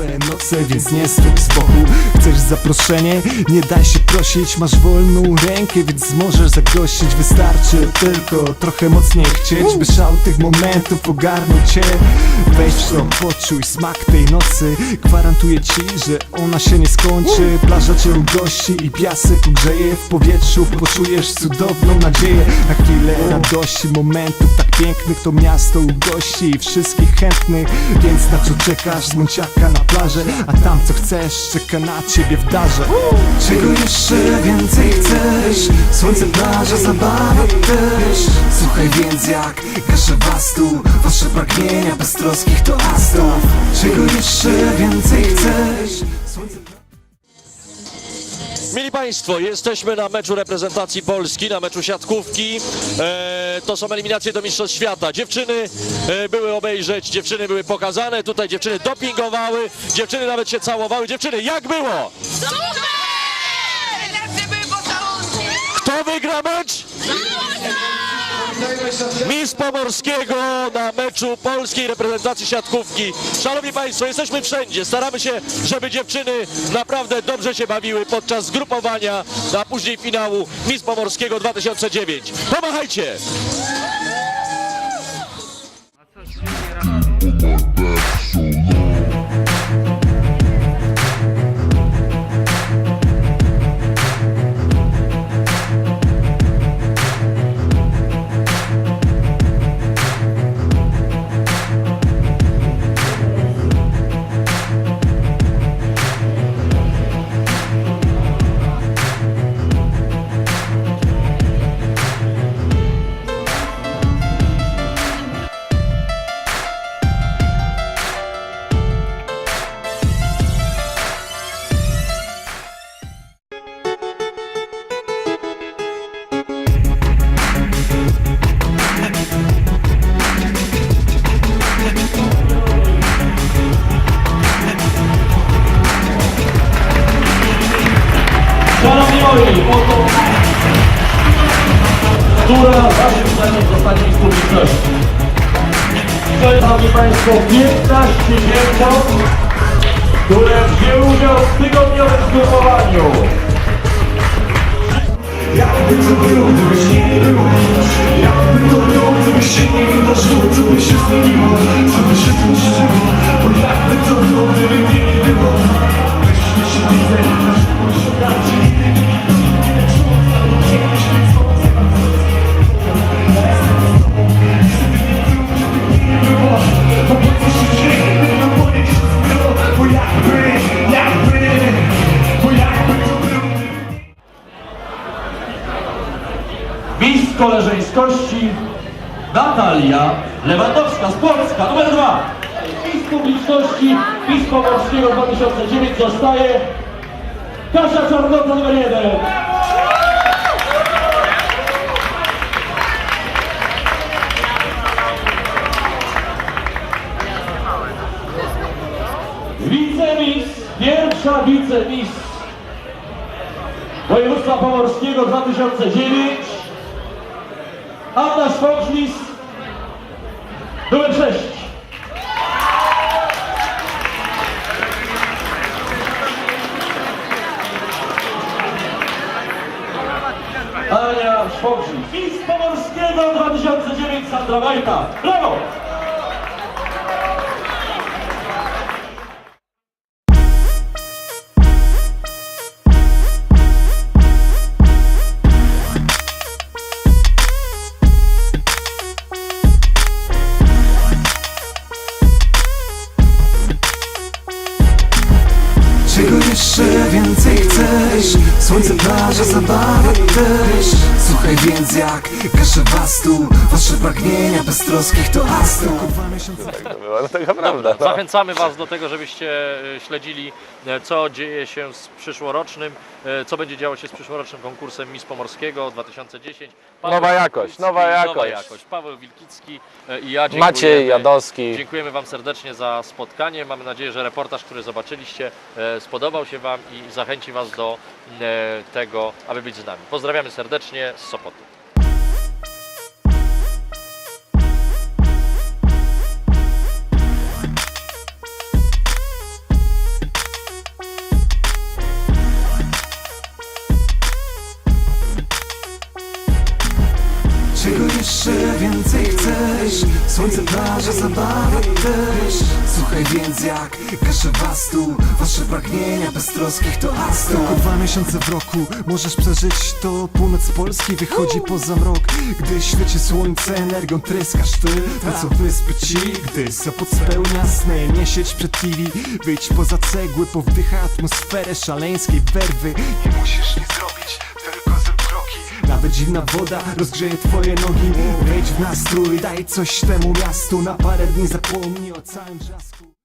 swe noce, więc nie stój z boku. Chcesz zaproszenie? Nie daj się prosić. Masz wolną rękę, więc możesz zagościć. Wystarczy tylko trochę mocniej chcieć By szał tych momentów ogarnął cię. Weź w to, poczuj smak tej nocy. Gwarantuję ci, że ona się nie skończy. Plaża cię ugości i piasek ugrzeje W powietrzu poczujesz cudowną nadzieję. Na chwilę radości, momentów tak pięknych To miasto ugości i wszystkich chętnych. Więc na co czekasz z Munciaka na A tam co chcesz czeka na ciebie w darze Czego jeszcze więcej chcesz? Słońce, plaża, zabawa też Słuchaj więc jak gaszę was tu Wasze pragnienia beztroskich to astów Czego jeszcze więcej chcesz? Mili Państwo, jesteśmy na meczu reprezentacji Polski, na meczu siatkówki. E, to są eliminacje do Mistrzostw Świata. Dziewczyny e, były obejrzeć, dziewczyny były pokazane, tutaj dziewczyny dopingowały, dziewczyny nawet się całowały. Dziewczyny, jak było? Super! Mistrz Pomorskiego na meczu polskiej reprezentacji siatkówki. Szanowni Państwo, jesteśmy wszędzie. Staramy się, żeby dziewczyny naprawdę dobrze się bawiły podczas zgrupowania, a później finału Mistrz Pomorskiego 2009. Pomachajcie! Oto która waszym zdaniem zostanie z publiczności. Szanowni Państwo, 15 dziewcząt, które wzięły udział w tygodniowym zgrupowaniu. Jakby to było, gdybyś nie było Jakby to było, gdyby się nie wydarzyło Co by się zmieniło, co by się zniszczyło Bo jakby to było, gdyby nie było Weźmy się widzę, nasz koleżeńskości Natalia Lewandowska z Płocka, numer dwa. Mistrz publiczności Mistrz Pomorskiego 2009 zostaje Kasia Czarnota numer jeden. Wicemistrz, pierwsza wicemistrz Województwa Pomorskiego 2009 Anna Swoczlis numer 6 Ania Swoczlis Mistrz Pomorskiego 2009 Sandra Wajta Brawo! Słońce, plaża, zabawa też Słuchaj więc jak gaszę was tu Wasze pragnienia beztroskich to miesiące była, no taka prawda. No. Zachęcamy Was do tego, żebyście e, śledzili, e, co dzieje się z przyszłorocznym, e, co będzie działo się z przyszłorocznym konkursem Miss Pomorskiego 2010. Nowa jakość, Wilkicki, nowa jakość. Nowa jakość. Paweł Wilkicki e, i ja dziękujemy. Maciej Jadowski. Dziękujemy Wam serdecznie za spotkanie. Mamy nadzieję, że reportaż, który zobaczyliście, e, spodobał się Wam i zachęci Was do e, tego, aby być z nami. Pozdrawiamy serdecznie z Sopotu. Czego jeszcze więcej chcesz? Słońce, plaże, zabawy też Słuchaj więc jak was tu Wasze pragnienia beztroskich to astu. Tylko dwa miesiące w roku możesz przeżyć to. Północ Polski wychodzi poza mrok. Gdy świeci słońce energią tryskasz ty Wrócą wyspy ci, gdy Sopot spełnia sny. Nie siedź przed TV, wyjdź poza cegły Powdycha atmosferę szaleńskiej werwy. Nie musisz nic zrobić, Nawet zimna woda rozgrzeje twoje nogi. Wejdź w nastrój, daj coś temu miastu. Na parę dni zapomnij o całym wrzasku